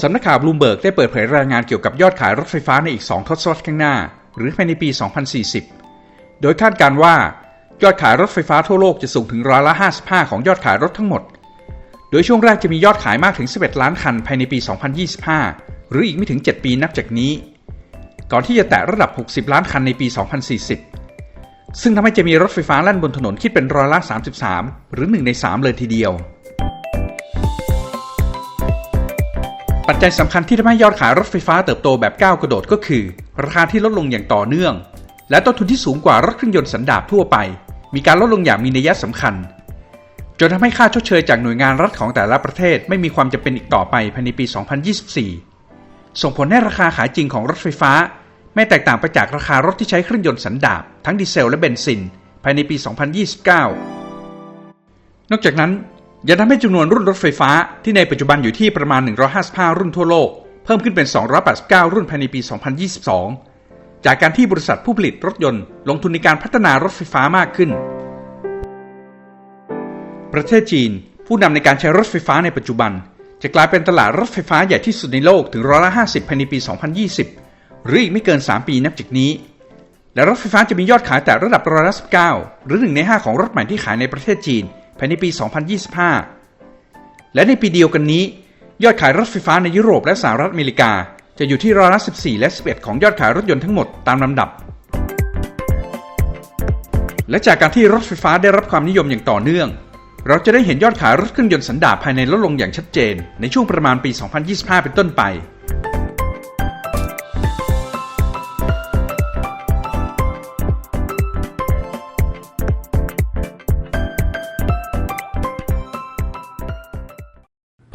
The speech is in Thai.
สำนักข่าวบลูมเบิร์กได้เปิดเผยรายงานเกี่ยวกับยอดขายรถไฟฟ้าในอีก 2 ทศวรรษข้างหน้า หรือภายในปี 2040 โดยคาดการว่ายอดขายรถไฟฟ้าทั่วโลกจะสูงถึงร้อยละ 55 ของยอดขายรถทั้งหมด โดยช่วงแรกจะมียอดขายมากถึง 11 ล้านคันภายในปี 2025 หรืออีกไม่ถึง 7 ปีนับจากนี้ ก่อนที่จะแตะระดับ 60 ล้านคันในปี 2040 ซึ่งทำให้จะมีรถไฟฟ้าแล่นบนถนนคิดเป็นร้อยละ 33 หรือ 1 ใน 3 เลยทีเดียว ปัจจัยสำคัญที่ทำให้ยอดขายรถไฟฟ้าเติบโตแบบก้าวกระโดดก็คือ ราคาที่ลดลงอย่างต่อเนื่อง และต้นทุนที่สูงกว่ารถเครื่องยนต์สันดาปทั่วไป มีการลดลงอย่างมีนัยสำคัญจนทำให้ค่าชดเชยจากหน่วยงานรัฐของแต่ละประเทศไม่มีความจำเป็นอีกต่อไปภายในปี 2024 ส่งผลให้ราคาขายจริงของรถไฟฟ้า ไม่แตกต่างไปจากราคารถที่ใช้เครื่องยนต์สันดาปทั้งดีเซลและเบนซิน ภายในปี 2029 นอกจากนั้นยังทำให้จำนวนรุ่นรถไฟฟ้าที่ในปัจจุบันอยู่ที่ประมาณ 155 รุ่นทั่วโลก เพิ่มขึ้นเป็น 289 รุ่นภายในปี 2022 จากการที่บริษัทผู้ผลิตรถยนต์ ลงทุนในการพัฒนารถไฟฟ้ามากขึ้น ประเทศจีน ผู้นำในการใช้รถไฟฟ้าในปัจจุบัน จะกลายเป็นตลาดรถไฟฟ้าใหญ่ที่สุดในโลกถึงร้อยละ50 ภายในปี 2020 หรืออีกไม่เกิน 3 ปีนับจากนี้ และรถไฟฟ้าจะมียอดขายแต่ระดับร้อยละ19 หรือ 1 ใน 5 ของรถใหม่ที่ขายในประเทศจีน ภายในปี 2025 และในปีเดียวกันนี้ ยอดขายรถไฟฟ้าในยุโรปและสหรัฐอเมริกา จะอยู่ที่ร้อยละ14 และ 11 ของยอดขายรถยนต์ทั้งหมดตามลำดับ และจากการที่รถไฟฟ้าได้รับความนิยมอย่างต่อเนื่อง เราจะได้เห็นยอดขายรถเครื่องยนต์สันดาปภายในลดลงอย่างชัดเจน ในช่วงประมาณปี 2025 เป็นต้นไป